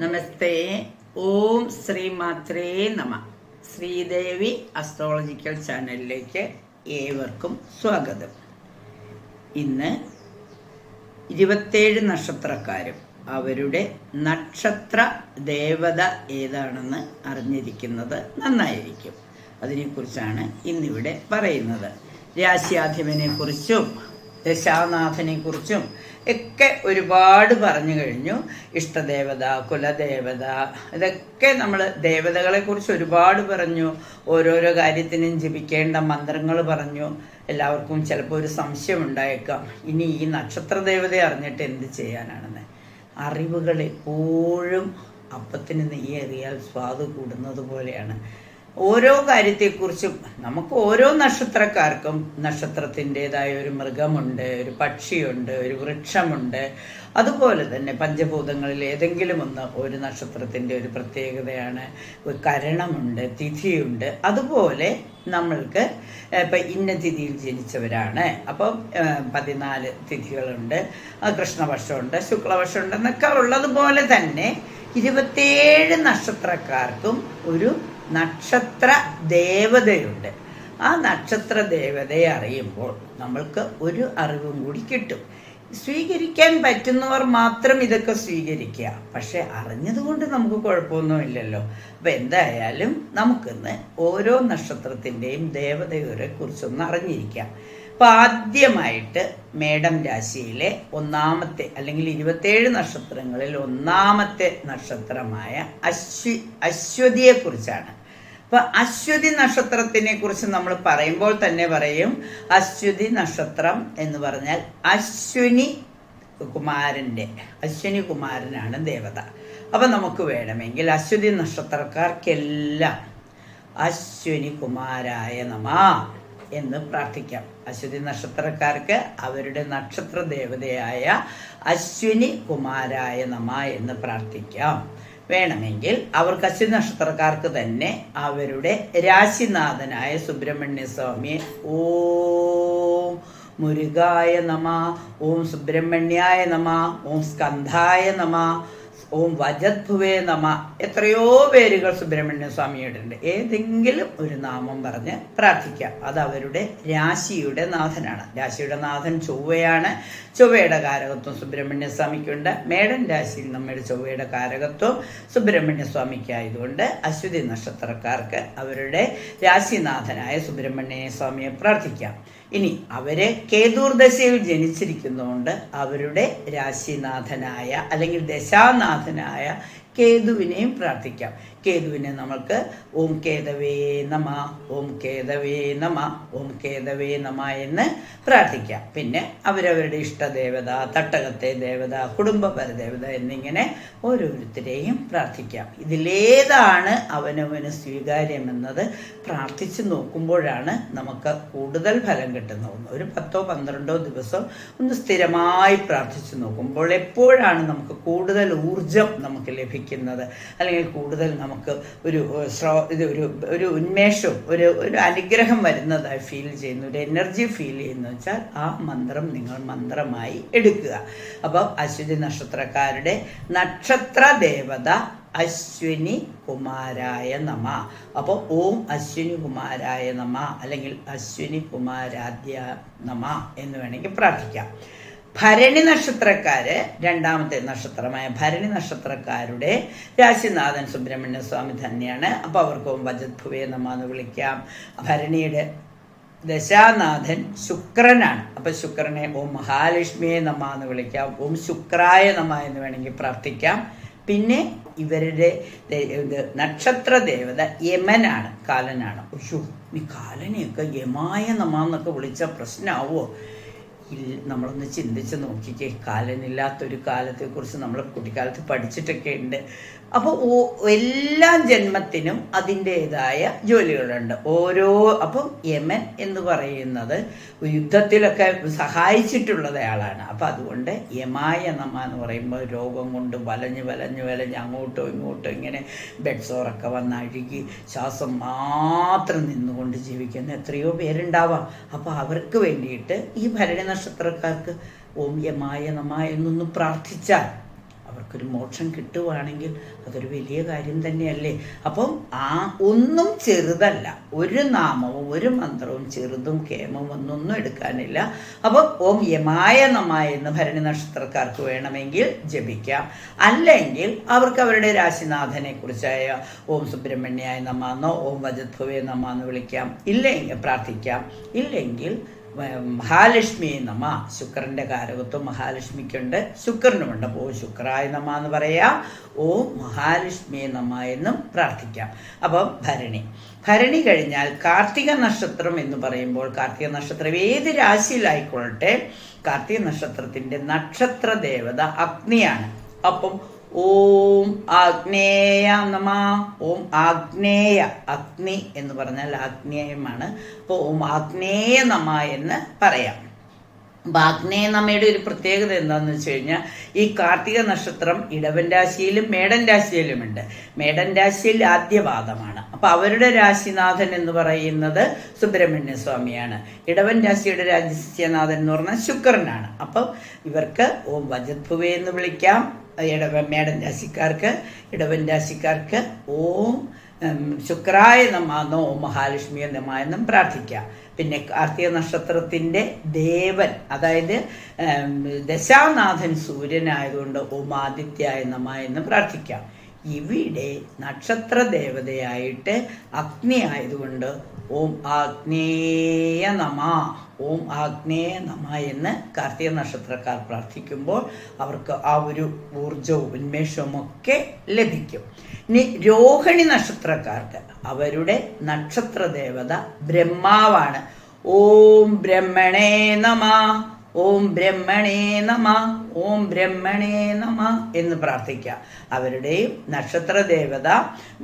നമസ്തേ. ഓം ശ്രീ മാത്രേ നമ. ശ്രീദേവി അസ്ട്രോളജിക്കൽ ചാനലിലേക്ക് ഏവർക്കും സ്വാഗതം. ഇന്ന് ഇരുപത്തേഴ് നക്ഷത്രക്കാരും അവരുടെ നക്ഷത്ര ദേവത ഏതാണെന്ന് അറിഞ്ഞിരിക്കുന്നത് നന്നായിരിക്കും. അതിനെക്കുറിച്ചാണ് ഇന്നിവിടെ പറയുന്നത്. രാശ്യാധിപനെ കുറിച്ചും ദശാനാഥനെ കുറിച്ചും ഒക്കെ ഒരുപാട് പറഞ്ഞു കഴിഞ്ഞു. ഇഷ്ടദേവത കുലദേവത ഇതൊക്കെ നമ്മൾ ദേവതകളെ കുറിച്ച് ഒരുപാട് പറഞ്ഞു. ഓരോരോ കാര്യത്തിനും ജപിക്കേണ്ട മന്ത്രങ്ങൾ പറഞ്ഞു. എല്ലാവർക്കും ചിലപ്പോൾ ഒരു സംശയം ഉണ്ടായേക്കാം. ഇനി ഈ നക്ഷത്ര ദേവതയെ അറിഞ്ഞിട്ട് എന്ത് ചെയ്യാനാണെന്ന്. അറിവുകൾ എപ്പോഴും അപ്പത്തിന് നെയ്യേറിയാൽ സ്വാദ് കൂടുന്നത് പോലെയാണ്. ഓരോ കാര്യത്തെക്കുറിച്ചും നമുക്ക് ഓരോ നക്ഷത്രക്കാർക്കും നക്ഷത്രത്തിന്റെതായ ഒരു മൃഗമുണ്ട് ഒരു പക്ഷിയുണ്ട് ഒരു വൃക്ഷമുണ്ട്. അതുപോലെ തന്നെ പഞ്ചഭൂതങ്ങളിൽ ഏതെങ്കിലും ഒന്ന് ഒരു നക്ഷത്രത്തിന്റെ ഒരു പ്രത്യേകതയാണ്. കരണമുണ്ട് തിഥിയുണ്ട്. അതുപോലെ നമ്മൾക്ക് ഇപ്പം ഇന്ന തിഥിയിൽ ജനിച്ചവരാണ്. അപ്പം പതിനാല് തിഥികളുണ്ട്. കൃഷ്ണപക്ഷമുണ്ട് ശുക്ലപക്ഷമുണ്ട് എന്നൊക്കെ ഉള്ളതുപോലെ തന്നെ ഇരുപത്തേഴ് നക്ഷത്രക്കാർക്കും ഒരു നക്ഷത്ര ദേവതയുണ്ട്. ആ നക്ഷത്ര ദേവതയെ അറിയുമ്പോൾ നമ്മൾക്ക് ഒരു അറിവും കൂടി കിട്ടും. സ്വീകരിക്കാൻ പറ്റുന്നവർ മാത്രം ഇതൊക്കെ സ്വീകരിക്കുക. പക്ഷെ അറിഞ്ഞതുകൊണ്ട് നമുക്ക് കുഴപ്പമൊന്നുമില്ലല്ലോ അപ്പം എന്തായാലും നമുക്കിന്ന് ഓരോ നക്ഷത്രത്തിന്റെയും ദേവതയെ കുറിച്ചൊന്ന് അറിഞ്ഞിരിക്കാം. അപ്പം ആദ്യമായിട്ട് മേടം രാശിയിലെ ഒന്നാമത്തെ അല്ലെങ്കിൽ ഇരുപത്തേഴ് നക്ഷത്രങ്ങളിൽ ഒന്നാമത്തെ നക്ഷത്രമായ അശ്വി അശ്വതിയെക്കുറിച്ചാണ്. അപ്പൊ അശ്വതി നക്ഷത്രത്തിനെ കുറിച്ച് നമ്മൾ പറയുമ്പോൾ തന്നെ പറയും അശ്വതി നക്ഷത്രം എന്ന് പറഞ്ഞാൽ അശ്വിനി കുമാരന്റെ അശ്വിനി കുമാരനാണ് ദേവത. അപ്പൊ നമുക്ക് വേണമെങ്കിൽ അശ്വതി നക്ഷത്രക്കാർക്കെല്ലാം അശ്വിനി കുമാരായ നമ എന്ന് പ്രാർത്ഥിക്കാം. അശ്വതി നക്ഷത്രക്കാർക്ക് അവരുടെ നക്ഷത്ര ദേവതയായ അശ്വിനി കുമാരായ നമ എന്ന് പ്രാർത്ഥിക്കാം. വേണമെങ്കിൽ അവർക്ക് അശ്വതി നക്ഷത്രക്കാർക്ക് തന്നെ അവരുടെ രാശിനാഥനായ സുബ്രഹ്മണ്യ സ്വാമിയെ ഓം മുരുകായ നമ ഓം സുബ്രഹ്മണ്യായ നമ ഓം സ്കന്ധായ നമ ഓം വജദ്ഭുവേ നമ. എത്രയോ പേരുകൾ സുബ്രഹ്മണ്യ സ്വാമിയുടെ ഏതെങ്കിലും ഒരു നാമം പറഞ്ഞ് പ്രാർത്ഥിക്കാം അത് അവരുടെ രാശിയുടെ നാഥനാണ്. രാശിയുടെ നാഥൻ ചൊവ്വയാണ്. ചൊവ്വയുടെ കാരകത്വം സുബ്രഹ്മണ്യ സ്വാമിക്കുണ്ട്. മേടൻ രാശിയിൽ നമ്മുടെ ചൊവ്വയുടെ കാരകത്വം സുബ്രഹ്മണ്യ സ്വാമിക്കായതുകൊണ്ട് അശ്വതി നക്ഷത്രക്കാർക്ക് അവരുടെ രാശിനാഥനായ സുബ്രഹ്മണ്യ സ്വാമിയെ പ്രാർത്ഥിക്കാം. ഇനി അവർ കേതൂർദശയിൽ ജനിച്ചിരിക്കുന്നതുകൊണ്ട് അവരുടെ രാശിനാഥനായ അല്ലെങ്കിൽ ദശാനാഥനായ കേതുവിനെയും പ്രാർത്ഥിക്കാം. കേതുവിനെ നമ്മൾക്ക് ഓം കേതവേ നമ ഓം കേതവേ നമ ഓം കേതവേ നമ എന്ന് പ്രാർത്ഥിക്കാം. പിന്നെ അവരവരുടെ ഇഷ്ടദേവത തട്ടകത്തെ ദേവത കുടുംബപര പരദേവത എന്നിങ്ങനെ ഓരോരുത്തരെയും പ്രാർത്ഥിക്കാം. ഇതിലേതാണ് അവനവന് സ്വീകാര്യമെന്നത് പ്രാർത്ഥിച്ചു നോക്കുമ്പോഴാണ് നമുക്ക് കൂടുതൽ ഫലം കിട്ടുന്നത്. ഒരു പത്തോ പന്ത്രണ്ടോ ദിവസം ഒന്ന് സ്ഥിരമായി പ്രാർത്ഥിച്ചു നോക്കുമ്പോൾ എപ്പോഴാണ് നമുക്ക് കൂടുതൽ ഊർജം നമുക്ക് ലഭിക്കുന്നത്? അല്ലെങ്കിൽ കൂടുതൽ നമുക്ക് ഒരു ഏഹ്, ശ്രോ ഇത് ഒരു ഒരു ഉന്മേഷവും ഒരു ഒരു അനുഗ്രഹം വരുന്നതായി ഫീൽ ചെയ്യുന്നു ഒരു എനർജി ഫീൽ ചെയ്യുന്നു വെച്ചാൽ ആ മന്ത്രം നിങ്ങൾ മന്ത്രമായി എടുക്കുക. അപ്പോൾ അശ്വതി നക്ഷത്രക്കാരുടെ നക്ഷത്ര ദേവത അശ്വിനി കുമാരായ നമ. അപ്പോൾ ഓം അശ്വിനി കുമാരായ നമ അല്ലെങ്കിൽ അശ്വിനി കുമാരാദ്യ നമ എന്ന് വേണമെങ്കിൽ പ്രാർത്ഥിക്കാം. ഭരണി നക്ഷത്രക്കാര് രണ്ടാമത്തെ നക്ഷത്രമായ ഭരണി നക്ഷത്രക്കാരുടെ രാശിനാഥൻ സുബ്രഹ്മണ്യ സ്വാമി തന്നെയാണ്. അപ്പോൾ അവർക്കും നമ എന്ന് വിളിക്കാം. ഭരണിയുടെ ദശാനാഥൻ ശുക്രനാണ്. അപ്പൊ ശുക്രനെ ഓം മഹാലക്ഷ്മിയെ നമ്മ എന്ന് വിളിക്കാം. ഓം ശുക്രായ നമ എന്ന് വേണമെങ്കിൽ പ്രാർത്ഥിക്കാം. പിന്നെ ഇവരുടെ ഇത് നക്ഷത്ര ദേവത യമനാണ് കാലനാണ്. ഉഷു നീ കാലനെയൊക്കെ യമായ നമ എന്നൊക്കെ വിളിച്ച പ്രശ്നമാവോ നമ്മളൊന്ന് ചിന്തിച്ച് നോക്കിക്കേ. കാലനില്ലാത്തൊരു കാലത്തെക്കുറിച്ച് നമ്മൾ കുട്ടിക്കാലത്ത് പഠിച്ചിട്ടൊക്കെ ഉണ്ട്. അപ്പോൾ എല്ലാ ജന്മത്തിനും അതിന്റെതായ ജോലികളുണ്ട്. ഓരോ അപ്പം യമൻ എന്ന് പറയുന്നത് യുദ്ധത്തിലൊക്കെ സഹായിച്ചിട്ടുള്ളത് ആളാണ്. അപ്പം അതുകൊണ്ട് യമായ നമ എന്ന് പറയുമ്പോൾ രോഗം കൊണ്ട് വലഞ്ഞ് വലഞ്ഞ് വലഞ്ഞ് അങ്ങോട്ടോ ഇങ്ങോട്ടോ ഇങ്ങനെ ബെഡ്സോറൊക്കെ വന്ന് അഴുകി ശ്വാസം മാത്രം നിന്നുകൊണ്ട് ജീവിക്കുന്ന എത്രയോ പേരുണ്ടാവാം. അപ്പോൾ അവർക്ക് വേണ്ടിയിട്ട് ഈ ഭരണി നക്ഷത്രക്കാർക്ക് ഓം യമായ നമ എന്നൊന്ന് പ്രാർത്ഥിച്ചാൽ അവർക്കൊരു മോക്ഷം കിട്ടുവാണെങ്കിൽ അതൊരു വലിയ കാര്യം തന്നെയല്ലേ? അപ്പം ആ ഒന്നും ചെറുതല്ല. ഒരു നാമവും ഒരു മന്ത്രവും ചെറുതും കേമവും ഒന്നൊന്നും എടുക്കാനില്ല. അപ്പം ഓം യമായ നമായ എന്ന് ഭരണി നക്ഷത്രക്കാർക്ക് വേണമെങ്കിൽ ജപിക്കാം. അല്ലെങ്കിൽ അവർക്ക് അവരുടെ രാശിനാഥനെ കുറിച്ചായ ഓം സുബ്രഹ്മണ്യായ നമാന്നോ ഓം വജത്ഭവേ നമാന്ന് വിളിക്കാം. ഇല്ലെങ്കിൽ പ്രാർത്ഥിക്കാം. ഇല്ലെങ്കിൽ മഹാലക്ഷ്മിയെ നമ ശുക്രന്റെ കാരകത്വം മഹാലക്ഷ്മിക്കുണ്ട്. ശുക്രനുമുണ്ട്. അപ്പോൾ ശുക്രായ നമ എന്ന് പറയാം. ഓ മഹാലക്ഷ്മി നമ എന്നും പ്രാർത്ഥിക്കാം. അപ്പം ഭരണി. ഭരണി കഴിഞ്ഞാൽ കാർത്തിക നക്ഷത്രം എന്ന് പറയുമ്പോൾ കാർത്തിക നക്ഷത്രം ഏത് രാശിയിലായിക്കൊള്ളട്ടെ കാർത്തിക നക്ഷത്രത്തിന്റെ നക്ഷത്ര ദേവത അഗ്നിയാണ്. അപ്പം ഓം ആഗ്നേയ നമ. ഓം ആഗ്നേയ അഗ്നി എന്ന് പറഞ്ഞാൽ ആഗ്നേയമാണ്. അപ്പോൾ ഓം ആഗ്നേയ നമ എന്ന് പറയാം. ആഗ്നേയ ഒരു പ്രത്യേകത എന്താണെന്ന് വെച്ച് കഴിഞ്ഞാൽ ഈ കാർത്തിക നക്ഷത്രം ഇടവൻ രാശിയിലും മേടൻ രാശിയിലുമുണ്ട്. മേടൻ രാശിയിൽ ആദ്യപാദമാണ് അപ്പൊ അവരുടെ രാശിനാഥൻ എന്ന് പറയുന്നത് സുബ്രഹ്മണ്യ സ്വാമിയാണ്. ഇടവൻ രാശിയുടെ രാജ്യനാഥൻ എന്ന് പറഞ്ഞാൽ ശുക്രനാണ്. അപ്പം ഇവർക്ക് ഓം വജത്ഭുവേ എന്ന് വിളിക്കാം. ഇടവ മേടൻ രാശിക്കാർക്ക് ഇടവൻ രാശിക്കാർക്ക് ഓം ശുക്രായ ശുക്രായ നമാന്നോ ഓം മഹാലക്ഷ്മിയെ നമ എന്നും പ്രാർത്ഥിക്കാം. പിന്നെ കാർത്തിക നക്ഷത്രത്തിന്റെ ദേവൻ അതായത് ദശാനാഥൻ സൂര്യനായതുകൊണ്ട് ഓം ആദിത്യായ നമ എന്ന് പ്രാർത്ഥിക്കാം. ഇവിടെ നക്ഷത്ര ദേവതയായിട്ട് അഗ്നി ആയതുകൊണ്ട് ഓം ആഗ്നേയ നമ ഓം ആഗ്നേയ നമ എന്ന് കാർത്തിക നക്ഷത്രക്കാർ പ്രാർത്ഥിക്കുമ്പോൾ അവർക്ക് ആ ഒരു ഊർജവും ഉന്മേഷവും ഒക്കെ ലഭിക്കും. ഇനി രോഹിണി നക്ഷത്രക്കാർക്ക് അവരുടെ നക്ഷത്ര ദേവത ബ്രഹ്മാവാണ്. ഓം ബ്രഹ്മണേ നമ ഓം ബ്രഹ്മണേ നമ ഓം ബ്രഹ്മണേ നമ എന്ന് പ്രാർത്ഥിക്കുക. അവരുടെയും നക്ഷത്ര ദേവത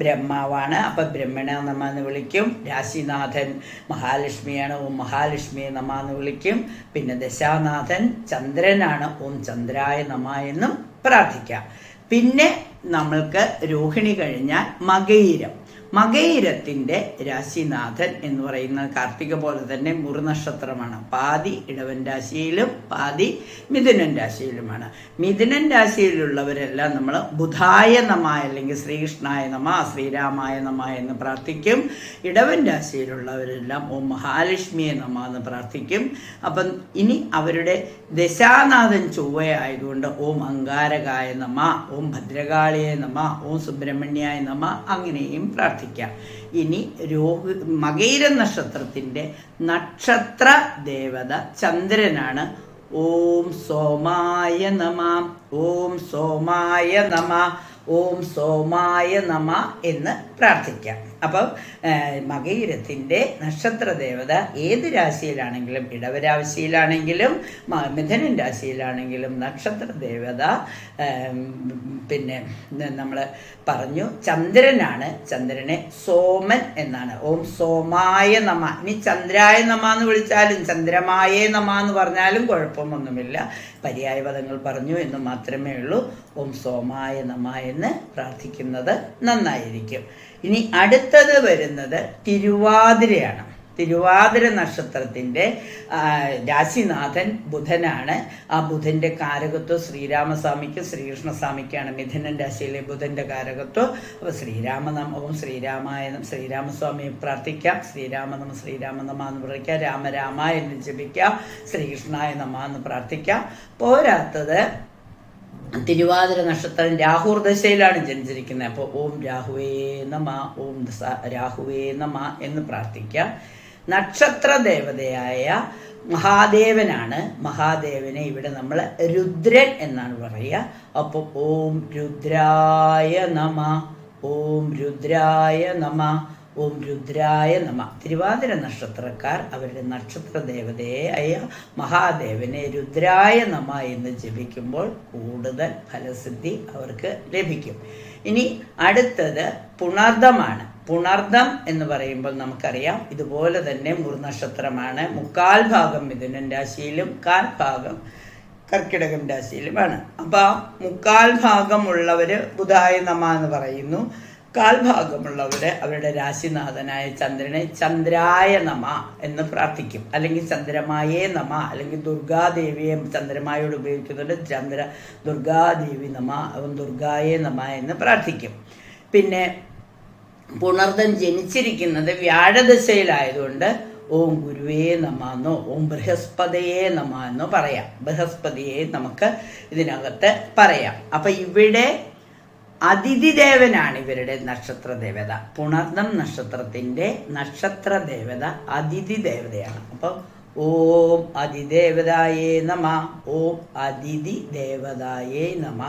ബ്രഹ്മാവാണ്. അപ്പൊ ബ്രഹ്മണ നമ എന്ന് വിളിക്കും രാശിനാഥൻ മഹാലക്ഷ്മിയാണ് ഓം മഹാലക്ഷ്മി നമ എന്ന് വിളിക്കും പിന്നെ ദശാനാഥൻ ചന്ദ്രനാണ് ഓം ചന്ദ്രായ നമ എന്നും പ്രാർത്ഥിക്കാം. പിന്നെ നമ്മൾക്ക് രോഹിണി കഴിഞ്ഞാൽ മകയിരം. മകയിരത്തിന്റെ രാശിനാഥൻ എന്ന് പറയുന്ന കാർത്തിക പോലെ തന്നെ മുറുനക്ഷത്രമാണ്. പാതി ഇടവൻ രാശിയിലും പാതി മിഥുനൻ രാശിയിലുമാണ്. മിഥുനൻ രാശിയിലുള്ളവരെല്ലാം നമ്മൾ ബുധായ നമ അല്ലെങ്കിൽ ശ്രീകൃഷ്ണായ നമ ശ്രീരാമായ നമ എന്ന് പ്രാർത്ഥിക്കും. ഇടവൻ രാശിയിലുള്ളവരെല്ലാം ഓം മഹാലക്ഷ്മിയെ നമ എന്ന് പ്രാർത്ഥിക്കും. അപ്പം ഇനി അവരുടെ ദശാനാഥൻ ചൊവ്വയായതുകൊണ്ട് ഓം അങ്കാരകായ നമ ഓം ഭദ്രകാളിയെ നമ ഓം സുബ്രഹ്മണ്യായ നമ അങ്ങനെയും പ്രാർത്ഥിക്കാം. ഇനി രോഹി മകൈര നക്ഷത്രത്തിന്റെ നക്ഷത്ര ദേവത ചന്ദ്രനാണ്. ഓം സോമായ നമ ഓം സോമായ നമ ഓം സോമായ നമ എന്ന് പ്രാർത്ഥിക്കാം. അപ്പം മകയിരത്തിന്റെ നക്ഷത്ര ദേവത ഏത് രാശിയിലാണെങ്കിലും ഇടവരാശിയിലാണെങ്കിലും മിഥുനൻ രാശിയിലാണെങ്കിലും നക്ഷത്ര ദേവത പിന്നെ നമ്മൾ പറഞ്ഞു ചന്ദ്രനാണ്. ചന്ദ്രനെ സോമൻ എന്നാണ്. ഓം സോമായ നമ. ഇനി ചന്ദ്രായ നമ എന്ന് വിളിച്ചാലും ചന്ദ്രമായേ നമ എന്ന് പറഞ്ഞാലും കുഴപ്പമൊന്നുമില്ല. പര്യായ പദങ്ങൾ പറഞ്ഞു എന്ന് മാത്രമേ ഉള്ളൂ. ഓം സോമായ നമ എന്ന് പ്രാർത്ഥിക്കുന്നത് നന്നായിരിക്കും. ഇനി അടുത്തത് വരുന്നത് തിരുവാതിരയാണ്. തിരുവാതിര നക്ഷത്രത്തിന്റെ ആ, രാശിനാഥൻ ബുധനാണ്. ആ ബുധന്റെ കാരകത്വം ശ്രീരാമസ്വാമിക്കും ശ്രീകൃഷ്ണസ്വാമിക്കാണ് മിഥുനൻ രാശിയിലെ ബുധന്റെ കാരകത്വം. അപ്പൊ ശ്രീരാമനാമവും ശ്രീരാമായണം ശ്രീരാമസ്വാമിയെ പ്രാർത്ഥിക്കാം. ശ്രീരാമനമ ശ്രീരാമനമ എന്ന് പ്രാർത്ഥിക്കാം രാമരാമ എന്ന് ജപിക്കാം. ശ്രീകൃഷ്ണായ നമ എന്ന് പ്രാർത്ഥിക്കാം. പോരാത്തത് തിരുവാതിര നക്ഷത്രം രാഹുർ ദശയിലാണ് ജനിച്ചിരിക്കുന്നത്. അപ്പോൾ ഓം രാഹുവേ നമ ഓം രാഹുവേ നമ എന്ന് പ്രാർത്ഥിക്കാം. നക്ഷത്ര ദേവതയായ മഹാദേവനാണ്. മഹാദേവനെ ഇവിടെ നമ്മൾ രുദ്രൻ എന്നാണ് പറയുക. അപ്പോൾ ഓം രുദ്രായ നമ ഓം രുദ്രായ നമ ഓം രുദ്രായ നമ. തിരുവാതിര നക്ഷത്രക്കാർ അവരുടെ നക്ഷത്ര ദേവതയായ മഹാദേവനെ രുദ്രായ നമ എന്ന് ജപിക്കുമ്പോൾ കൂടുതൽ ഫലസിദ്ധി അവർക്ക് ലഭിക്കും. ഇനി അടുത്തത് പുണർദമാണ്. പുണർദം എന്ന് പറയുമ്പോൾ നമുക്കറിയാം ഇതുപോലെ തന്നെ മുർനക്ഷത്രമാണ് മുക്കാൽ ഭാഗം മിഥുനൻ രാശിയിലും കാൽ ഭാഗം കർക്കിടകം രാശിയിലുമാണ്. അപ്പൊ ആ മുക്കാൽ ഭാഗമുള്ളവർ ബുധായ നമ എന്ന് പറയുന്നു. കാൽഭാഗമുള്ളവര് അവരുടെ രാശിനാഥനായ ചന്ദ്രനെ ചന്ദ്രായ നമ എന്ന് പ്രാർത്ഥിക്കും. അല്ലെങ്കിൽ ചന്ദ്രമായേ നമ അല്ലെങ്കിൽ ദുർഗാദേവിയെ ചന്ദ്രമായോട് ഉപയോഗിക്കുന്നുണ്ട്. ചന്ദ്ര ദുർഗാദേവി നമ അവൻ ദുർഗായേ നമ എന്ന് പ്രാർത്ഥിക്കും. പിന്നെ പുണർദൻ ജനിച്ചിരിക്കുന്നത് വ്യാഴദശയിലായതുകൊണ്ട് ഓം ഗുരുവേ നമാന്നോ ഓം ബൃഹസ്പതിയെ നമാന്നോ പറയാം. ബൃഹസ്പതിയെ നമുക്ക് ഇതിനകത്ത് പറയാം. അപ്പൊ ഇവിടെ അതിഥി ദേവനാണ് ഇവരുടെ നക്ഷത്ര ദേവത പുണർദം നക്ഷത്രത്തിന്റെ നക്ഷത്ര ദേവത അതിഥി ദേവതയാണ് അപ്പൊ ഓം അതിദേവതായേ നമ ഓം അതിഥി ദേവതായേ നമ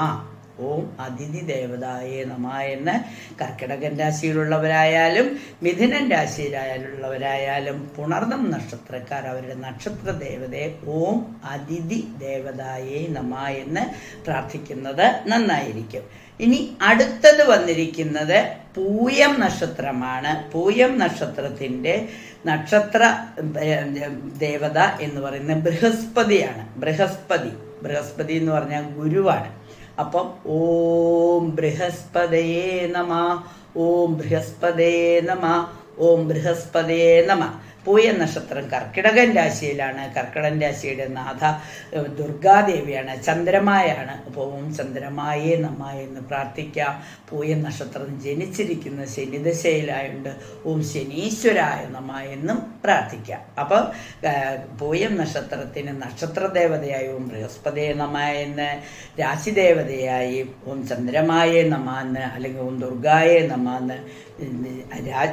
ഓം അതിഥി ദേവതായേ നമ എന്ന് കർക്കിടകൻ രാശിയിലുള്ളവരായാലും മിഥുനൻ രാശിയിലുള്ളവരായാലും പുണർദം നക്ഷത്രക്കാർ അവരുടെ നക്ഷത്ര ദേവതയെ ഓം അതിഥി ദേവതായേ നമ എന്ന് പ്രാർത്ഥിക്കുന്നത് നന്നായിരിക്കും. ഇനി അടുത്തത് വന്നിരിക്കുന്നത് പൂയം നക്ഷത്രമാണ്. പൂയം നക്ഷത്രത്തിന്റെ നക്ഷത്ര ദേവത എന്ന് പറയുന്നത് ബൃഹസ്പതിയാണ്. ബൃഹസ്പതി. ബൃഹസ്പതി എന്ന് പറഞ്ഞാൽ ഗുരുവാണ്. അപ്പം ഓം ബൃഹസ്പതയേ നമ ഓം ബൃഹസ്പതേ നമ ഓം ബൃഹസ്പതേ നമ. പൂയ നക്ഷത്രം കർക്കിടകൻ രാശിയിലാണ്. കർക്കിടകൻ രാശിയുടെ നാഥ ദുർഗാദേവിയാണ്. ചന്ദ്രമായാണ്. ഓം ചന്ദ്രമായേ നമ എന്ന് പ്രാർത്ഥിക്കാം. പൂയ നക്ഷത്രം ജനിച്ചിരിക്കുന്ന ശനിദശയിലായുണ്ട് ഓം ശനീശ്വരായ നമ്മ എന്നും പ്രാർത്ഥിക്കാം. അപ്പം പൂയം നക്ഷത്രത്തിന് നക്ഷത്ര ദേവതയായി ഓം ബൃഹസ്പതിയെ നമ എന്ന് രാശിദേവതയായി ഓം ചന്ദ്രമായേ നമ എന്ന് അല്ലെങ്കിൽ ഓം ദുർഗായേ നമ എന്ന്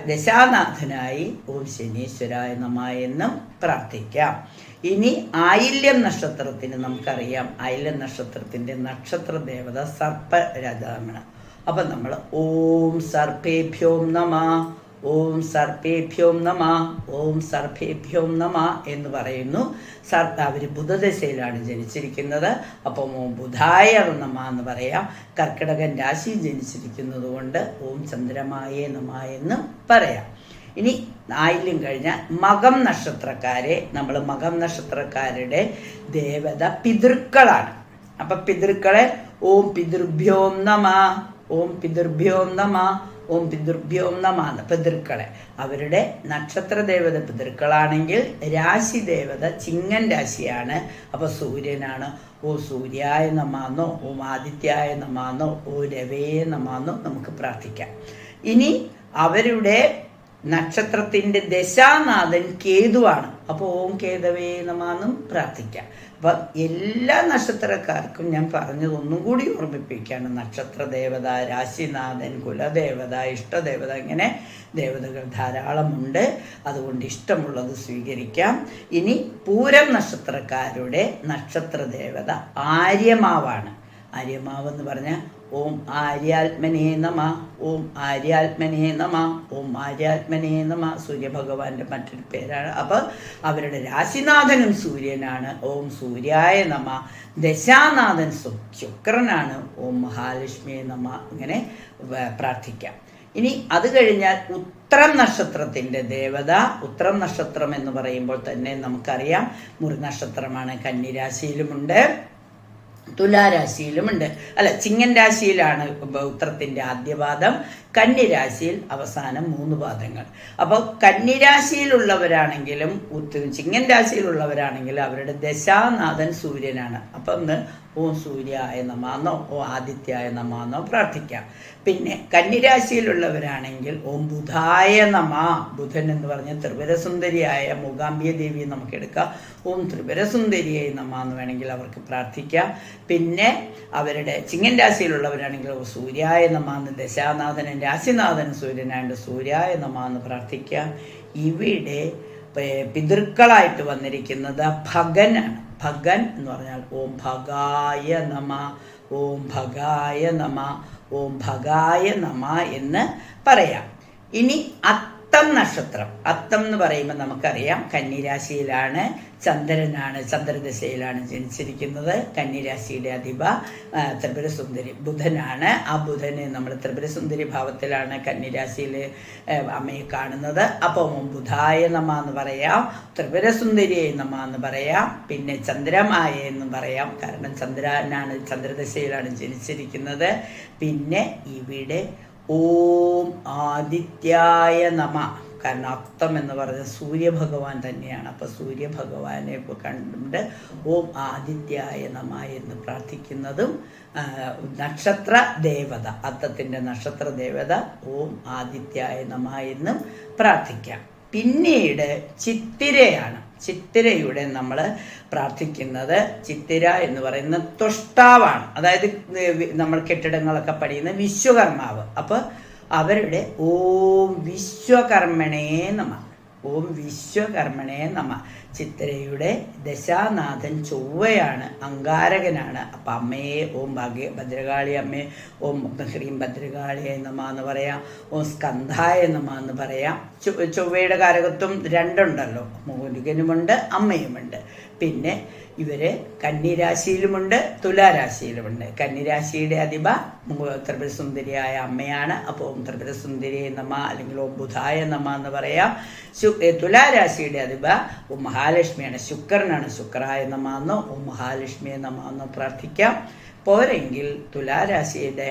ദശാനാഥനായി ഓം ശനീശ്വരായ നമ എന്നും പ്രാർത്ഥിക്കാം. ഇനി ആയില്യം നക്ഷത്രത്തിന് നമുക്കറിയാം. ആയില്യം നക്ഷത്രത്തിന്റെ നക്ഷത്ര ദേവത സർപ്പരാജാമാണ് അപ്പൊ നമ്മൾ ഓം സർപ്പേഭ്യോം നമ. ഓം സർപ്പേഭ്യോം നമ ഓം സർപ്പേഭ്യോം നമ എന്ന് പറയുന്നു. സർ അവർ ബുധദശയിലാണ് ജനിച്ചിരിക്കുന്നത്. അപ്പം ഓം ബുധായ നമ എന്ന് പറയാം. കർക്കിടകൻ രാശി ജനിച്ചിരിക്കുന്നത് കൊണ്ട് ഓം ചന്ദ്രമായേ നമ എന്ന് പറയാം. ഇനി ആയില്യം കഴിഞ്ഞാൽ മകം നക്ഷത്രക്കാരെ നമ്മൾ മകം നക്ഷത്രക്കാരുടെ ദേവത പിതൃക്കളാണ്. അപ്പൊ പിതൃക്കളെ ഓം പിതൃഭ്യോം നമ ഓം പിതൃഭ്യോം നമ ഓം പിതൃഭ്യോം നമ എന്ന് പിതൃക്കളെ. അവരുടെ നക്ഷത്ര ദേവത പിതൃക്കളാണെങ്കിൽ രാശി ദേവത ചിങ്ങൻ രാശിയാണ്. അപ്പൊ സൂര്യനാണ്. ഓ സൂര്യായ നമാന്നോ ഓം ആദിത്യായ നമാന്നോ ഓ രവേ നമാന്നോ നമുക്ക് പ്രാർത്ഥിക്കാം. ഇനി അവരുടെ നക്ഷത്രത്തിന്റെ ദശാനാഥൻ കേതുവാണ്. അപ്പോൾ ഓം കേതവേ നമാന്നും പ്രാർത്ഥിക്കാം. അപ്പൊ എല്ലാ നക്ഷത്രക്കാർക്കും ഞാൻ പറഞ്ഞത് ഒന്നും കൂടി ഓർമ്മിപ്പിക്കുകയാണ്. നക്ഷത്ര ദേവത രാശിനാഥൻ കുലദേവത ഇഷ്ടദേവത ഇങ്ങനെ ദേവതകൾ ധാരാളമുണ്ട്. അതുകൊണ്ട് ഇഷ്ടമുള്ളത് സ്വീകരിക്കാം. ഇനി പൂരം നക്ഷത്രക്കാരുടെ നക്ഷത്ര ദേവത ആര്യമാവാണ്. ആര്യമാവ് എന്ന് പറഞ്ഞാൽ ഓം ആര്യാത്മനേ നമ ഓം ആര്യാത്മനേ നമ ഓം ആര്യാത്മനേ നമ. സൂര്യഭഗവാന്റെ മറ്റൊരു പേരാണ്. അപ്പൊ അവരുടെ രാശിനാഥനും സൂര്യനാണ്. ഓം സൂര്യായ നമ. ദശാനാഥൻ ശുക്രനാണ്. ഓം മഹാലക്ഷ്മിയെ നമ. ഇങ്ങനെ പ്രാർത്ഥിക്കാം. ഇനി അത് കഴിഞ്ഞാൽ ഉത്രം നക്ഷത്രത്തിന്റെ ദേവത. ഉത്രം നക്ഷത്രം എന്ന് പറയുമ്പോൾ തന്നെ നമുക്കറിയാം. മുറി നക്ഷത്രമാണ് കന്നിരാശിയിലുമുണ്ട്. തുലാരാശിയിലുമുണ്ട് അല്ല ചിങ്ങൻ രാശിയിലാണ് ഉത്രത്തിന്റെ ആദ്യപാദം കന്നിരാശിയിൽ അവസാനം മൂന്ന് പാദങ്ങൾ. അപ്പോൾ കന്നിരാശിയിലുള്ളവരാണെങ്കിലും ഉത്ത- ചിങ്ങൻ രാശിയിലുള്ളവരാണെങ്കിലും അവരുടെ ദശാനാഥൻ സൂര്യനാണ്. അപ്പം ഒന്ന് ഓം സൂര്യായ നമാന്നോ ഓ ആദിത്യായ നമാന്നോ പ്രാർത്ഥിക്കാം. പിന്നെ കന്നിരാശിയിലുള്ളവരാണെങ്കിൽ ഓം ബുധായ നമ ബുധൻ എന്ന് പറഞ്ഞ ത്രിപുരസുന്ദരിയായ മൂകാംബിയ ദേവിയെ നമുക്ക് എടുക്കാം. ഓം ത്രിപുരസുന്ദരിയെ നമ എന്ന് വേണമെങ്കിൽ അവർക്ക് പ്രാർത്ഥിക്കാം. പിന്നെ അവരുടെ ചിങ്ങൻ രാശിയിലുള്ളവരാണെങ്കിൽ ഓ സൂര്യായ നമ എന്ന് ദശാനാഥനും രാശിനാഥനും സൂര്യനായിട്ട് സൂര്യായ നമ എന്ന് പ്രാർത്ഥിക്കാം. ഇവിടെ പിതൃക്കളായിട്ട് വന്നിരിക്കുന്നത് ഭഗനാണ് ഭഗൻ എന്ന് പറഞ്ഞാൽ ഓം ഭഗായ നമ ഓം ഭഗായ നമ ഓം ഭഗായ നമ എന്ന് പറയാം. ഇനി അത്തം നക്ഷത്രം. അത്തം എന്ന് പറയുമ്പോൾ നമുക്കറിയാം കന്നിരാശിയിലാണ് ചന്ദ്രനാണ് ചന്ദ്രദശയിലാണ് ജനിച്ചിരിക്കുന്നത്. കന്നിരാശിയുടെ അധിപ ത്രിപുരസുന്ദരി ബുധനാണ്. ആ ബുധന് നമ്മൾ ത്രിപുരസുന്ദരി ഭാവത്തിലാണ് കന്നിരാശിയിൽ അമ്മയെ കാണുന്നത്. അപ്പോൾ ബുധായ നമ എന്ന് പറയാം ത്രിപുരസുന്ദരിയെ നമ എന്ന് പറയാം പിന്നെ ചന്ദ്രമായ എന്നും പറയാം. കാരണം ചന്ദ്രനാണ് ചന്ദ്രദശയിലാണ് ജനിച്ചിരിക്കുന്നത്. പിന്നെ ഇവിടെ ഓം ആദിത്യായ നമ. കാരണം അത്തം എന്ന് പറഞ്ഞ സൂര്യഭഗവാൻ തന്നെയാണ്. അപ്പോൾ സൂര്യഭഗവാനെ കണ്ടുകൊണ്ട് ഓം ആദിത്യായ നമ എന്ന് പ്രാർത്ഥിക്കുന്നതും നക്ഷത്ര ദേവത അത്തത്തിന്റെ നക്ഷത്ര ദേവത ഓം ആദിത്യായ നമ എന്നും പ്രാർത്ഥിക്കാം. പിന്നീട് ചിത്തിരയാണ്. ചിത്തിരയുടെ നമ്മൾ പ്രാർത്ഥിക്കുന്നത് ചിത്തിര എന്ന് പറയുന്ന തുഷ്ടാവാണ്. അതായത് നമ്മൾ കെട്ടിടങ്ങളൊക്കെ പണിയുന്ന വിശ്വകർമാവ്. അപ്പോൾ അവരുടെ ഓം വിശ്വകർമ്മണേ നമ. ഓം വിശ്വകർമ്മണേ നമ. ചിത്തിരയുടെ ദശാനാഥൻ ചൊവ്വയാണ് അങ്കാരകനാണ്. അപ്പം അമ്മയെ ഓം ഭാഗ്യ ഭദ്രകാളി അമ്മയെ ഓം ഹ്രീം ഭദ്രകാളിയെ നമ എന്ന് പറയാം ഓം സ്കന്ധായ നമ എന്ന് പറയാം. ചൊവ്വയുടെ കാരകത്വം രണ്ടുണ്ടല്ലോ. മോഹനുകനുമുണ്ട് അമ്മയുമുണ്ട്. പിന്നെ ഇവർ കന്നിരാശിയിലുമുണ്ട് തുലാരാശിയിലുമുണ്ട്. കന്നിരാശിയുടെ അധിപ ത്രിപുരസുന്ദരിയായ അമ്മയാണ്. അപ്പോൾ ഓം ത്രിപുരസുന്ദരി നമ അല്ലെങ്കിൽ ഓം ബുധായ നമ എന്ന് പറയാം. തുലാരാശിയുടെ അധിപ ഓം മഹാലക്ഷ്മിയാണ്. ശുക്രനാണ് ശുക്രായ നമാന്നോ. ഓം മഹാലക്ഷ്മിയെ നമാന്നോ പ്രാർത്ഥിക്കാം. പോരെങ്കിൽ തുലാരാശിയുടെ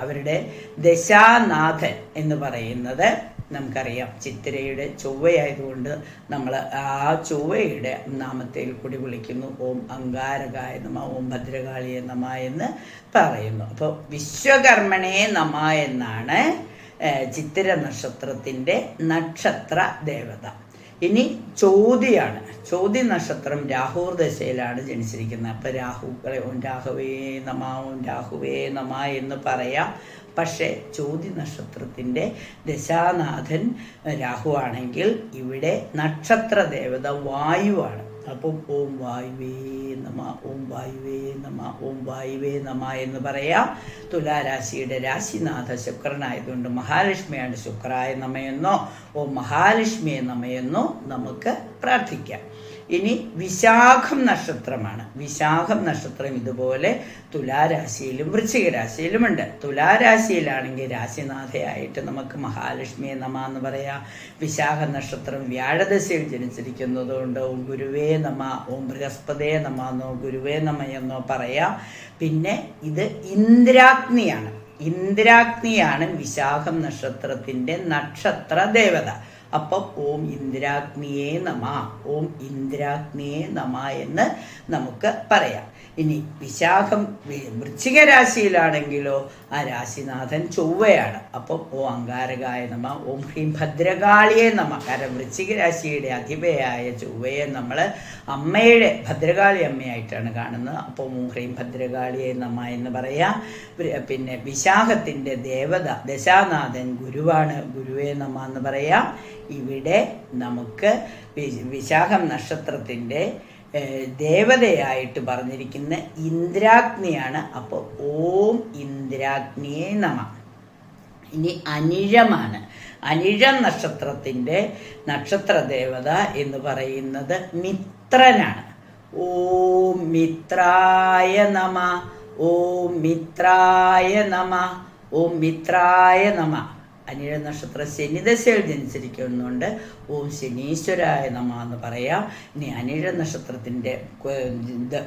അവരുടെ ദശാനാഥൻ എന്ന് പറയുന്നത് നമുക്കറിയാം. ചിത്തിരയുടെ ചൊവ്വയായതുകൊണ്ട് നമ്മൾ ആ ചൊവ്വയുടെ നാമത്തിൽ കൂടി വിളിക്കുന്നു. ഓം അങ്കാരകായ നമ ഓം ഭദ്രകാളിയെ നമ എന്ന് പറയുന്നു. അപ്പോൾ വിശ്വകർമ്മണേ നമ എന്നാണ് ചിത്തിര നക്ഷത്രത്തിന്റെ നക്ഷത്ര ദേവത ഇനി ചോതിയാണ് ചോതി നക്ഷത്രം രാഹുർ ദശയിലാണ് ജനിച്ചിരിക്കുന്നത്. അപ്പൊ രാഹുക്കളെ ഓം രാഹുവേ നമ ഓം രാഹുവേ നമ എന്ന് പറയാം. പക്ഷേ ചോതി നക്ഷത്രത്തിന്റെ ദശാനാഥൻ രാഹു ആണെങ്കിൽ ഇവിടെ നക്ഷത്ര ദേവത വായുവാണ്. അപ്പം ഓം വായുവേ നമ ഓം വായുവേ നമ ഓം വായുവേ നമ എന്ന് പറയാം. തുലാരാശിയുടെ രാശിനാഥ ശുക്രനായതുകൊണ്ട് മഹാലക്ഷ്മിയാണ് ശുക്രായ നമയെന്നോ ഓം മഹാലക്ഷ്മിയെ നമയെന്നോ നമുക്ക് പ്രാർത്ഥിക്കാം. ഇനി വിശാഖം നക്ഷത്രമാണ്. വിശാഖം നക്ഷത്രം ഇതുപോലെ തുലാരാശിയിലും വൃശ്ചിക രാശിയിലുമുണ്ട് തുലാരാശിയിലാണെങ്കിൽ രാശിനാഥയായിട്ട് നമുക്ക് മഹാലക്ഷ്മിയെ നമ എന്ന് പറയാം. വിശാഖ നക്ഷത്രം വ്യാഴദശയിൽ ജനിച്ചിരിക്കുന്നതുകൊണ്ട് ഓം ഗുരുവേ നമ ഓം ബൃഹസ്പതേ നമ എന്നോ ഗുരുവേ നമ എന്നോ പറയാം. പിന്നെ ഇത് ഇന്ദ്രാഗ്നിയാണ്. ഇന്ദ്രാഗ്നിയാണ് വിശാഖം നക്ഷത്രത്തിന്റെ നക്ഷത്ര ദേവത അപ്പം ഓം ഇന്ദ്രാഗ്നിയെ നമ ഓം ഇന്ദ്രാഗ്നിയെ നമ എന്ന് നമുക്ക് പറയാം. ഇനി വിശാഖം വൃശ്ചിക രാശിയിലാണെങ്കിലോ ആ രാശിനാഥൻ ചൊവ്വയാണ്. അപ്പം ഓ അങ്കാരകായ നമ ഓം ഹ്രീം ഭദ്രകാളിയെ നമ. കാരണം വൃശ്ചിക രാശിയുടെ അധിപയായ ചൊവ്വയെ നമ്മൾ അമ്മയുടെ ഭദ്രകാളി അമ്മയായിട്ടാണ് കാണുന്നത്. അപ്പോൾ ഓം ഹ്രീം ഭദ്രകാളിയെ നമ എന്ന് പറയാം. പിന്നെ വിശാഖത്തിന്റെ ദേവത ദശാനാഥൻ ഗുരുവാണ്. ഗുരുവേ നമ എന്ന് പറയാം. ഇവിടെ നമുക്ക് വിശാഖം നക്ഷത്രത്തിന്റെ ദേവതയായിട്ട് പറഞ്ഞിരിക്കുന്ന ഇന്ദ്രാഗ്നിയാണ്. അപ്പോൾ ഓം ഇന്ദ്രാഗ്നിയെ നമ. ഇനി അനിഴമാണ്. അനിഴം നക്ഷത്രത്തിന്റെ നക്ഷത്ര ദേവത എന്ന് പറയുന്നത് മിത്രനാണ്. ഓം മിത്രായ നമ. ഓം മിത്രായ നമ. ഓം മിത്രായ നമ. അനിഴ നക്ഷത്ര ശനിദശയിൽ ജനിച്ചിരിക്കുന്നുണ്ട്. ഓം ശനീശ്വരായ നമ എന്ന് പറയാം. ഇനി അനിഴ നക്ഷത്രത്തിന്റെ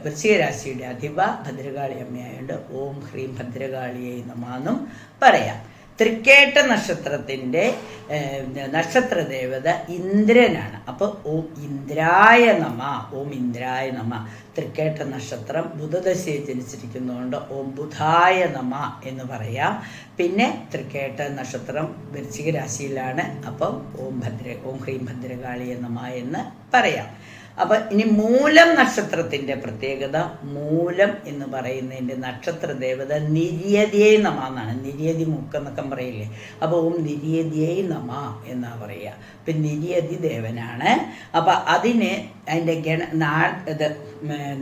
വൃശ്ചിക രാശിയുടെ അധിപ ഭദ്രകാളി അമ്മയായുണ്ട് ഓം ഹ്രീം ഭദ്രകാളിയെ നമ എന്നും പറയാം. തൃക്കേട്ട നക്ഷത്രത്തിന്റെ നക്ഷത്രദേവത നക്ഷത്ര ദേവത ഇന്ദ്രനാണ്. അപ്പോൾ ഓം ഇന്ദ്രായ നമ ഓം ഇന്ദ്രായ നമ. തൃക്കേട്ട നക്ഷത്രം ബുധദശയെ ജനിച്ചിരിക്കുന്നതുകൊണ്ട് ഓം ബുധായ നമ എന്ന് പറയാം. പിന്നെ തൃക്കേട്ട നക്ഷത്രം വൃശ്ചിക രാശിയിലാണ് അപ്പം ഓം ഭദ്ര ഓം ഹ്രീം ഭദ്രകാളിയ നമ എന്ന് പറയാം. അപ്പൊ ഇനി മൂലം നക്ഷത്രത്തിന്റെ പ്രത്യേകത മൂലം എന്ന് പറയുന്നതിന്റെ നക്ഷത്ര ദേവത നിര്യതിയേ നമ എന്നാണ്. നിര്യതി മുക്കെന്നൊക്കെ പറയില്ലേ? അപ്പൊ ഓം നിര്യതിയേ നമ എന്നാ പറയുക ഇപ്പൊ നിര്യതി ദേവനാണ്. അപ്പൊ അതിന് അതിന്റെ ഗണ നാ ഇത്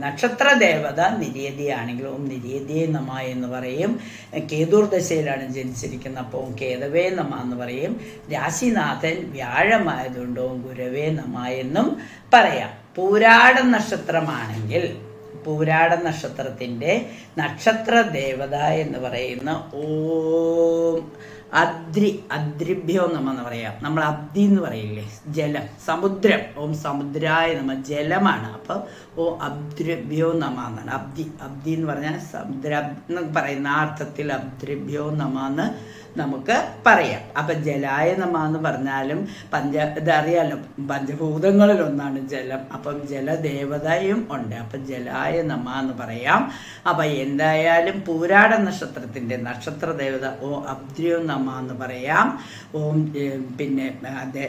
നക്ഷത്ര ദേവത നിര്യതിയാണെങ്കിൽ ഓം നിര്യതിയേ നമ എന്ന് പറയും. കേതൂർ ദശയിലാണ് ജനിച്ചിരിക്കുന്നത്. അപ്പോൾ ഓം കേതവേ നമ എന്ന് പറയും. രാശിനാഥൻ വ്യാഴമായതുകൊണ്ട് ഓം ഗുരവേ നമ എന്നും പറയാം. പൂരാട നക്ഷത്രമാണെങ്കിൽ പൂരാട നക്ഷത്രത്തിന്റെ നക്ഷത്ര ദേവത എന്ന് പറയുന്ന ഓം അദ്രി അദ്രിഭ്യോ നമ്മ എന്ന് പറയാം. നമ്മൾ അബ്ദി എന്ന് പറയില്ലേ? ജലം സമുദ്രം. ഓം സമുദ്രായ നമ്മ ജലമാണ്. അപ്പം ഓ അബ്ദ്രിഭ്യോ നമ എന്നാണ്. അബ്ദി അബ്ദി എന്ന് പറഞ്ഞാൽ സമുദ്ര എന്ന് പറയുന്ന അർത്ഥത്തിൽ അബ്ദ്രിഭ്യോ നമ എന്ന് നമുക്ക് പറയാം. അപ്പം ജലായ നമ എന്ന് പറഞ്ഞാലും പഞ്ച ഇതറിയാലോ പഞ്ചഭൂതങ്ങളിലൊന്നാണ് ജലം. അപ്പം ജലദേവതയും ഉണ്ട്. അപ്പം ജലായ നമ എന്ന് പറയാം. അപ്പം എന്തായാലും പൂരാട നക്ഷത്രത്തിന്റെ നക്ഷത്ര ദേവത ഓ അബ്ദ്രിയോ നമ എന്ന് പറയാം. ഓം പിന്നെ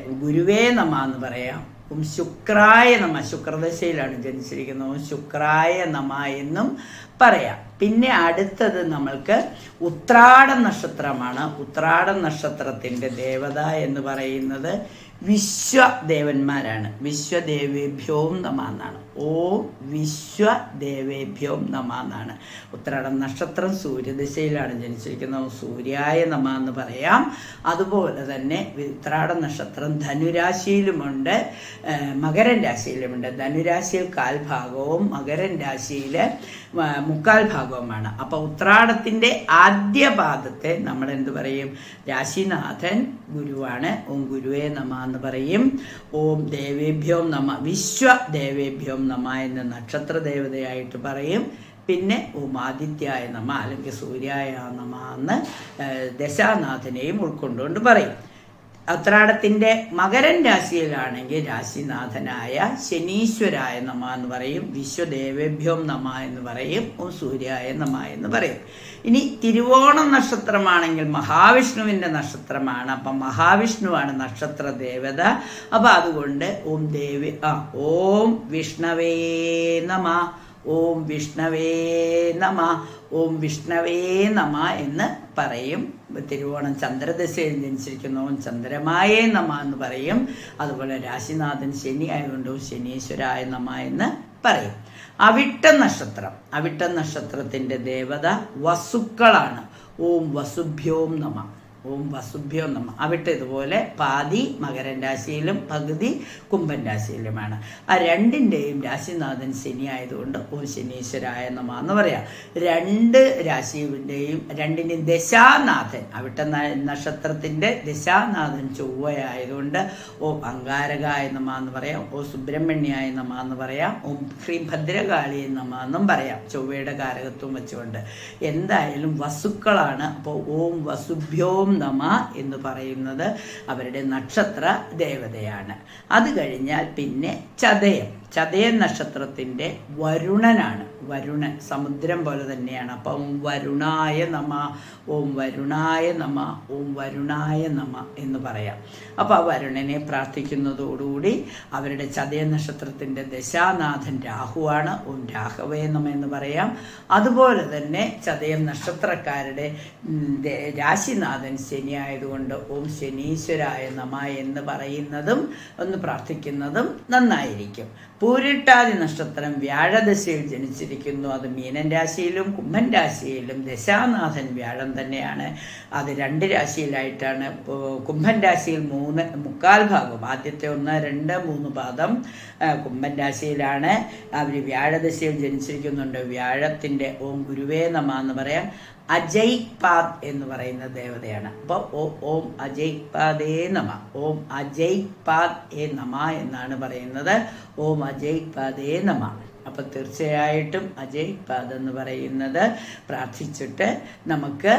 ഗുരുവേ നമ എന്ന് പറയാം. ഓം ശുക്രായ നമ ശുക്രദശയിലാണ് ജനിച്ചിരിക്കുന്നത്. ഓം ശുക്രായ നമ എന്നും പറയാം. പിന്നെ അടുത്തത് നമ്മൾക്ക് ഉത്രാട നക്ഷത്രമാണ് ഉത്രാട നക്ഷത്രത്തിന്റെ ദേവത എന്ന് പറയുന്നത് വിശ്വദേവന്മാരാണ്. വിശ്വദേവേഭ്യോം നമ എന്നാണ് ഓം വിശ്വദേവേഭ്യോം നമ എന്നാണ് ഉത്രാടം നക്ഷത്രം സൂര്യദിശയിലാണ് ജനിച്ചിരിക്കുന്നത്. സൂര്യായ നമ എന്ന് പറയാം. അതുപോലെ തന്നെ ഉത്രാട നക്ഷത്രം ധനുരാശിയിലുമുണ്ട്. മകരൻ രാശിയിലുമുണ്ട്. ധനുരാശിയിൽ കാൽഭാഗവും മകരൻ രാശിയിൽ മുക്കാൽ ഭാഗവുമാണ്. അപ്പോൾ ഉത്രാടത്തിന്റെ ആദ്യ പാദത്തെ നമ്മൾ എന്ത് പറയും? രാശിനാഥൻ ഗുരുവാണ്. ഓം ഗുരുവേ നമ എന്ന് പറയും. ഓം ദേവേഭ്യോം നമ വിശ്വ ദേവേഭ്യോം നമ എന്ന് നക്ഷത്ര ദേവതയായിട്ട് പറയും. പിന്നെ ഓം ആദിത്യായ നമ അല്ലെങ്കിൽ സൂര്യായ നമ എന്ന് ദശാനാഥനെയും ഉൾക്കൊണ്ടുകൊണ്ട് പറയും. ഉത്രാടത്തിന്റെ മകരൻ രാശിയിലാണെങ്കിൽ രാശിനാഥനായ ശനീശ്വരായ നമ എന്ന് പറയും വിശ്വദേവേഭ്യോം നമ എന്ന് പറയും ഓ സൂര്യായ നമ എന്ന് പറയും. ഇനി തിരുവോണം നക്ഷത്രമാണെങ്കിൽ മഹാവിഷ്ണുവിന്റെ നക്ഷത്രമാണ് അപ്പം മഹാവിഷ്ണുവാണ് നക്ഷത്ര ദേവത. അപ്പം അതുകൊണ്ട് ഓം ദേവി ആ ഓം വിഷ്ണവേ നമ. ഓം വിഷ്ണവേ നമ ഓം വിഷ്ണവേ നമ എന്ന് പറയും. തിരുവോണം ചന്ദ്രദശയിൽ ഓം ചന്ദ്രമായേ നമ എന്ന് പറയും. അതുപോലെ രാശിനാഥൻ ശനി ആയതുകൊണ്ട് ശനീശ്വരായ നമ എന്ന് പറയും. അവിട്ട നക്ഷത്രം. അവിട്ട നക്ഷത്രത്തിന്റെ ദേവത വസുക്കളാണ്. ഓം വസുഭ്യോം നമ. ഓം വസുഭ്യോ നമ. അവിട്ട് ഇതുപോലെ പാതി മകരൻ രാശിയിലും പകുതി കുംഭൻ രാശിയിലുമാണ്. ആ രണ്ടിന്റെയും രാശിനാഥൻ ശനി ആയതുകൊണ്ട് ഓം ശനീശ്വരായ നമ എന്ന് പറയാം. രണ്ട് രാശിയുടെയും രണ്ടിന്റെയും ദശാനാഥൻ. അവിട്ട നക്ഷത്രത്തിന്റെ ദശാനാഥൻ ചൊവ്വയായതുകൊണ്ട് ഓം അങ്കാരകായ നമ എന്ന് പറയാം. ഓം സുബ്രഹ്മണ്യായ നമ എന്ന് പറയാം. ഓം ശ്രീ ഭദ്രകാളി നമ എന്നും പറയാം. ചൊവ്വയുടെ കാരകത്വം വെച്ചുകൊണ്ട്. എന്തായാലും വസുക്കളാണ്. അപ്പോൾ ഓം വസുഭ്യോം നമ എന്ന് പറയുന്നത് അവരുടെ നക്ഷത്ര ദേവതയാണ്. അത് കഴിഞ്ഞാൽ പിന്നെ ചതയം. ചതയൻ നക്ഷത്രത്തിന്റെ വരുണനാണ്. വരുണൻ സമുദ്രം പോലെ തന്നെയാണ്. അപ്പം ഓം വരുണായ നമ ഓം വരുണായ നമ ഓം വരുണായ നമ എന്ന് പറയാം. അപ്പോൾ ആ വരുണനെ പ്രാർത്ഥിക്കുന്നതോടുകൂടി അവരുടെ ചതയ നക്ഷത്രത്തിന്റെ ദശാനാഥൻ രാഹുവാണ്. ഓം രാഘവേ നമ എന്ന് പറയാം. അതുപോലെ തന്നെ ചതയം നക്ഷത്രക്കാരുടെ രാശിനാഥൻ ശനി ആയതുകൊണ്ട് ഓം ശനീശ്വരായ നമ എന്ന് പറയുന്നതും ഒന്ന് പ്രാർത്ഥിക്കുന്നതും നന്നായിരിക്കും. പൂരിട്ടാതി നക്ഷത്രം വ്യാഴദശയിൽ ജനിച്ചിരിക്കുന്നു. അത് മീനൻ രാശിയിലും കുംഭൻ രാശിയിലും ദശാനാഥൻ വ്യാഴം തന്നെയാണ്. അത് രണ്ട് രാശിയിലായിട്ടാണ്. കുംഭൻ രാശിയിൽ മൂന്ന് മുക്കാൽ ഭാഗം. ആദ്യത്തെ ഒന്ന് രണ്ട് മൂന്ന് പാദം കുംഭൻ രാശിയിലാണ്. അവർ വ്യാഴദശയിൽ ജനിച്ചിരിക്കുന്നുണ്ട്. വ്യാഴത്തിന്റെ ഓം ഗുരുവേ നമ എന്ന് പറയാം. അജയ് പാദ് എന്ന് പറയുന്ന ദേവതയാണ്. അപ്പോൾ ഓം അജയ് പാദേ നമ. ഓം അജയ് പാദ് എ നമ എന്നാണ് പറയുന്നത്. ഓം അജയ് പാദേ നമ. അപ്പം തീർച്ചയായിട്ടും അജയ് പാദ് എന്ന് പറയുന്നത് പ്രാർത്ഥിച്ചിട്ട് നമുക്ക്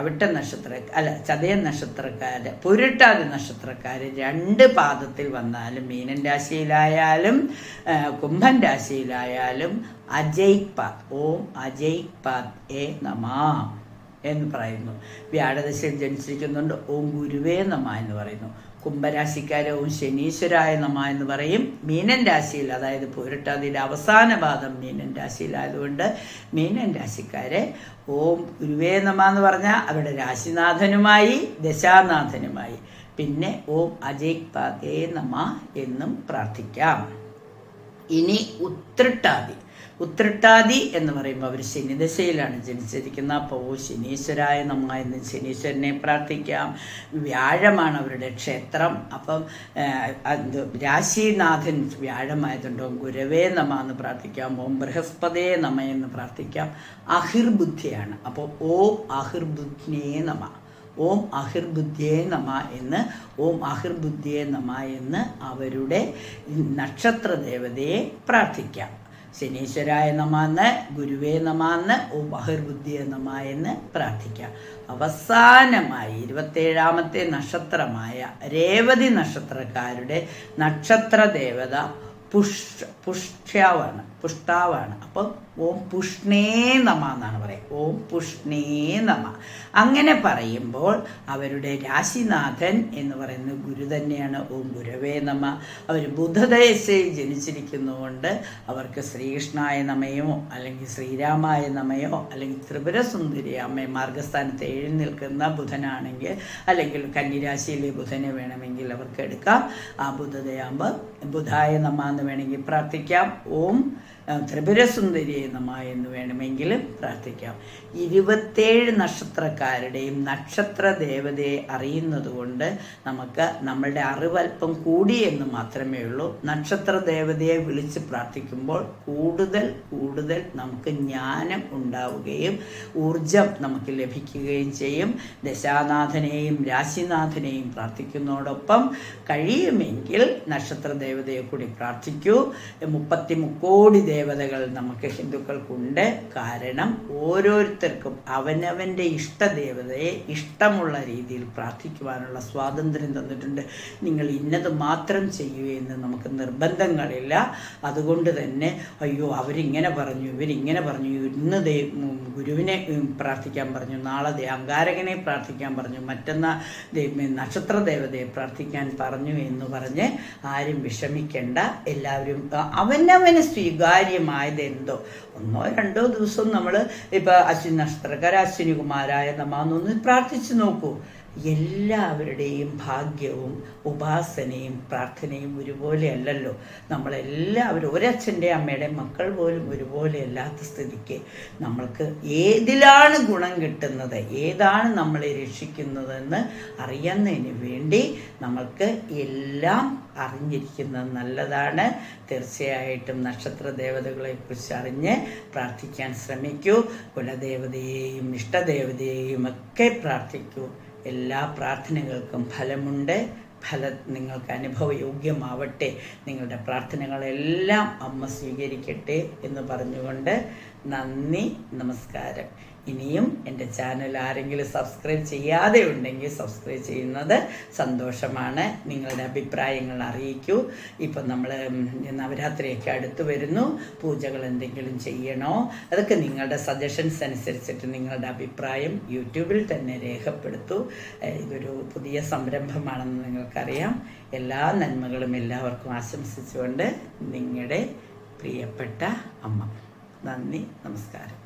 അവിട്ട നക്ഷത്ര അല്ല ചതയ നക്ഷത്രക്കാര് പുരുട്ടാതി നക്ഷത്രക്കാര് രണ്ട് പാദത്തിൽ വന്നാലും മീനൻ രാശിയിലായാലും കുംഭൻ രാശിയിലായാലും അജയ് പാദ് ഓം അജയ് പാദ് എ നമാ എന്ന് പറയുന്നു. വ്യാഴദശയിൽ ജനിച്ചിരിക്കുന്നുണ്ട് ഓം ഗുരുവേ നമ എന്ന് പറയുന്നു. കുംഭരാശിക്കാരെ ഓം ശനീശ്വരായ നമ എന്ന് പറയും. മീനൻ രാശിയിൽ അതായത് പൂരട്ടാതിയുടെ അവസാന പാദം മീനൻ രാശിയിലായതുകൊണ്ട് മീനൻ രാശിക്കാരെ ഓം ഗുരുവേ നമ എന്ന് പറഞ്ഞാൽ അവരുടെ രാശിനാഥനുമായി ദശാനാഥനുമായി. പിന്നെ ഓം അജയ് പാതേ നമ എന്നും പ്രാർത്ഥിക്കാം. ഇനി ഉത്രട്ടാതി. ഉത്രട്ടാതി എന്ന് പറയുമ്പോൾ അവർ ശനിദശയിലാണ് ജനിച്ചിരിക്കുന്ന അപ്പോൾ ശനീശ്വരായ നമ്മ എന്ന് ശനീശ്വരനെ പ്രാർത്ഥിക്കാം. വ്യാഴമാണ് അവരുടെ ക്ഷേത്രം. അപ്പം രാശിനാഥൻ വ്യാഴമായതുകൊണ്ട് ഗുരവേ നമ എന്ന് പ്രാർത്ഥിക്കാം. ഓം ബൃഹസ്പതേ നമ എന്ന് പ്രാർത്ഥിക്കാം. അഹിർബുദ്ധിയാണ് അപ്പോൾ ഓം അഹിർബുദ്ധിനേ നമ. ഓം അഹിർബുദ്ധിയെ നമ എന്ന് ഓം അഹിർബുദ്ധിയെ നമ എന്ന് അവരുടെ നക്ഷത്ര ദേവതയെ പ്രാർത്ഥിക്കാം. ശനീശ്വരായ നമാന്ന് ഗുരുവേ നമാന്ന് ഓ ബഹിർബുദ്ധിയെ നമ എന്ന് പ്രാർത്ഥിക്കാം. അവസാനമായി ഇരുപത്തേഴാമത്തെ നക്ഷത്രമായ രേവതി നക്ഷത്രക്കാരുടെ നക്ഷത്ര ദേവത പുഷ് പുഷ്ട്യാവാണ് പുഷ്ടാവാണ്. അപ്പം ഓം പുഷ്ണേ നമ എന്നാണ് പറയുക. ഓം പുഷ്ണേ നമ. അങ്ങനെ പറയുമ്പോൾ അവരുടെ രാശിനാഥൻ എന്ന് പറയുന്ന ഗുരു തന്നെയാണ് ഓം ഗുരവേ നമ. അവർ ബുധദേശയിൽ ജനിച്ചിരിക്കുന്നതുകൊണ്ട് അവർക്ക് ശ്രീകൃഷ്ണായ നമയോ അല്ലെങ്കിൽ ശ്രീരാമായ നമയോ അല്ലെങ്കിൽ ത്രിപുര സുന്ദരി അമ്മ മാർഗസ്ഥാനത്ത് എഴുന്നേൽക്കുന്ന ബുധനാണെങ്കിൽ അല്ലെങ്കിൽ കന്നിരാശിയിലെ ബുധനെ വേണമെങ്കിൽ അവർക്ക് എടുക്കാം. ആ ബുധതയാകുമ്പോൾ ബുധായ നമ എന്ന് വേണമെങ്കിൽ പ്രാർത്ഥിക്കാം. ഓം ത്രിപുരസുന്ദരിയെ നമ എന്ന് വേണമെങ്കിൽ പ്രാർത്ഥിക്കാം. ഇരുപത്തേഴ് നക്ഷത്രക്കാരുടെയും നക്ഷത്ര ദേവതയെ അറിയുന്നത് കൊണ്ട് നമുക്ക് നമ്മളുടെ അറിവൽപ്പം കൂടി എന്ന് മാത്രമേ ഉള്ളൂ. നക്ഷത്ര ദേവതയെ വിളിച്ച് പ്രാർത്ഥിക്കുമ്പോൾ കൂടുതൽ കൂടുതൽ നമുക്ക് ജ്ഞാനം ഉണ്ടാവുകയും ഊർജം നമുക്ക് ലഭിക്കുകയും ചെയ്യും. ദശാനാഥനെയും രാശിനാഥനെയും പ്രാർത്ഥിക്കുന്നതോടൊപ്പം കഴിയുമെങ്കിൽ നക്ഷത്ര ദേവതയെ കൂടി പ്രാർത്ഥിക്കൂ. മുപ്പത്തി മുക്കോടി ദേവതകൾ നമുക്ക് ഹിന്ദുക്കൾക്കുണ്ട്. കാരണം ഓരോരുത്തർക്കും അവനവന്റെ ഇഷ്ടദേവതയെ ഇഷ്ടമുള്ള രീതിയിൽ പ്രാർത്ഥിക്കുവാനുള്ള സ്വാതന്ത്ര്യം തന്നിട്ടുണ്ട്. നിങ്ങൾ ഇന്നത് മാത്രം ചെയ്യൂ എന്ന് നമുക്ക് നിർബന്ധങ്ങളില്ല. അതുകൊണ്ട് തന്നെ അയ്യോ അവരിങ്ങനെ പറഞ്ഞു ഇവരിങ്ങനെ പറഞ്ഞു ഇന്ന് ദേ ഗുരുവിനെ പ്രാർത്ഥിക്കാൻ പറഞ്ഞു നാളെ ദേ അങ്കാരകനെ പ്രാർത്ഥിക്കാൻ പറഞ്ഞു മറ്റന്നാ നക്ഷത്ര ദേവതയെ പ്രാർത്ഥിക്കാൻ പറഞ്ഞു എന്ന് പറഞ്ഞ് ആരും വിഷമിക്കേണ്ട. എല്ലാവരും അവനവന് അവനവന് സ്വീകാര്യമായത് എന്തോ ഒന്നോ രണ്ടോ ദിവസം നമ്മൾ ഇപ്പം അശ്വിനി നക്ഷത്രക്കാർ അശ്വിനി കുമാരായ നമാന്നൊന്ന് പ്രാർത്ഥിച്ചു നോക്കൂ. എല്ലാവരുടെയും ഭാഗ്യവും ഉപാസനയും പ്രാർത്ഥനയും ഒരുപോലെ അല്ലല്ലോ. നമ്മളെല്ലാവരും ഒരച്ഛന്റെ അമ്മയുടെ മക്കൾ പോലും ഒരുപോലെ അല്ലാത്ത സ്ഥിതിക്ക് നമ്മൾക്ക് ഏതിലാണ് ഗുണം കിട്ടുന്നത്? ഏതാണ് നമ്മളെ രക്ഷിക്കുന്നതെന്ന് അറിയുന്നതിന് വേണ്ടി നമ്മൾക്ക് എല്ലാം അറിഞ്ഞിരിക്കുന്നത് നല്ലതാണ്. തീർച്ചയായിട്ടും നക്ഷത്ര ദേവതകളെ കുറിച്ച് അറിഞ്ഞ് പ്രാർത്ഥിക്കാൻ ശ്രമിക്കൂ. കുലദേവതയെയും ഇഷ്ടദേവതയെയും ഒക്കെ പ്രാർത്ഥിക്കൂ. എല്ലാ പ്രാർത്ഥനകൾക്കും ഫലമുണ്ട്. ഫല നിങ്ങൾക്ക് അനുഭവയോഗ്യമാവട്ടെ. നിങ്ങളുടെ പ്രാർത്ഥനകളെല്ലാം അമ്മ സ്വീകരിക്കട്ടെ എന്ന് പറഞ്ഞുകൊണ്ട് നന്ദി നമസ്കാരം. ഇനിയും എന്റെ ചാനൽ ആരെങ്കിലും സബ്സ്ക്രൈബ് ചെയ്യാതെ ഉണ്ടെങ്കിൽ സബ്സ്ക്രൈബ് ചെയ്യുന്നത് സന്തോഷമാണ്. നിങ്ങളുടെ അഭിപ്രായങ്ങൾ അറിയിക്കൂ. ഇപ്പം നമ്മൾ നവരാത്രിയൊക്കെ അടുത്ത് വരുന്നു. പൂജകൾ എന്തെങ്കിലും ചെയ്യണോ? അതൊക്കെ നിങ്ങളുടെ സജഷൻസ് അനുസരിച്ചിട്ട് നിങ്ങളുടെ അഭിപ്രായം യൂട്യൂബിൽ തന്നെ രേഖപ്പെടുത്തൂ. ഇതൊരു പുതിയ സംരംഭമാണെന്ന് നിങ്ങൾക്കറിയാം. എല്ലാ നന്മകളും എല്ലാവർക്കും ആശംസിച്ചുകൊണ്ട് നിങ്ങളുടെ പ്രിയപ്പെട്ട അമ്മ. നന്ദി നമസ്കാരം.